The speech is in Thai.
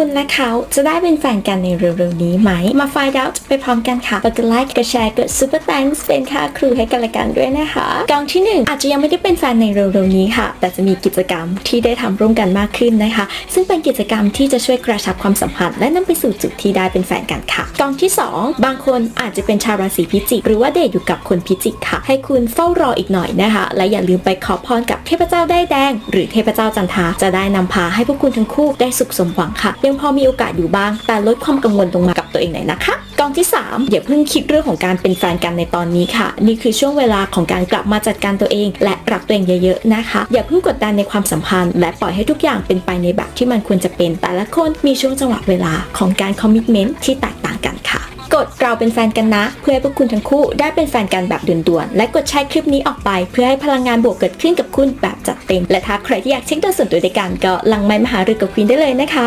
คุณและเขาจะได้เป็นแฟนกันในเร็วๆนี้ไหม มาไฟด์เอาไปพร้อมกันค่ะกดไลค์กดแชร์กดซูเปอร์แตงเป็นค่าครูให้กันและกันด้วยนะคะกองที่หนึ่งอาจจะยังไม่ได้เป็นแฟนในเร็วๆนี้ค่ะ แต่จะมีกิจกรรมที่ได้ทำร่วมกันมากขึ้นนะคะ ซึ่งเป็นกิจกรรมที่จะช่วยกระชับความสัมพันธ์และนำไปสู่จุดที่ได้เป็นแฟนกันค่ะกองที่สองบางคนอาจจะเป็นชาวราศีพิจิก หรือว่าเดทอยู่กับคนพิจิกค่ะ ให้คุณเฝ้ารออีกหน่อยนะคะ และอย่าลืมไปขอพรกับเทพเจ้าได้แดง หรือเทพเจ้าจันทาจะได้นำพาให้พวกคุณทั้งคู่ได้สุขสมหวังค่ะยังพอมีโอกาสอยู่บ้าง แต่ลดความกังวลลงมากับตัวเองหน่อยนะคะกองที่3อย่าเพิ่งคิดเรื่องของการเป็นแฟนกันในตอนนี้ค่ะ นี่คือช่วงเวลาของการกลับมาจัดการตัวเอง และรักตัวเองเยอะๆนะคะ อย่าเพิ่งกดดันในความสัมพันธ์ และปล่อยให้ทุกอย่างเป็นไปในแบบที่มันควรจะเป็น แต่ละคนมีช่วงจังหวะเวลาของการคอมมิชเมนต์ที่แตกต่างกันค่ะกดเราเป็นแฟนกันนะ เพื่อให้พวกคุณทั้งคู่ได้เป็นแฟนกันแบบด่วนๆ และกดแชร์คลิปนี้ออกไป เพื่อให้พลังงานบวกเกิดขึ้นกับคุณแบบจัดเต็ม และถ้าใครที่อยากเช็คตัวส่วนตัวด้วยกันก็ลังไมค์มาหารือกับควีนได้เลยนะคะ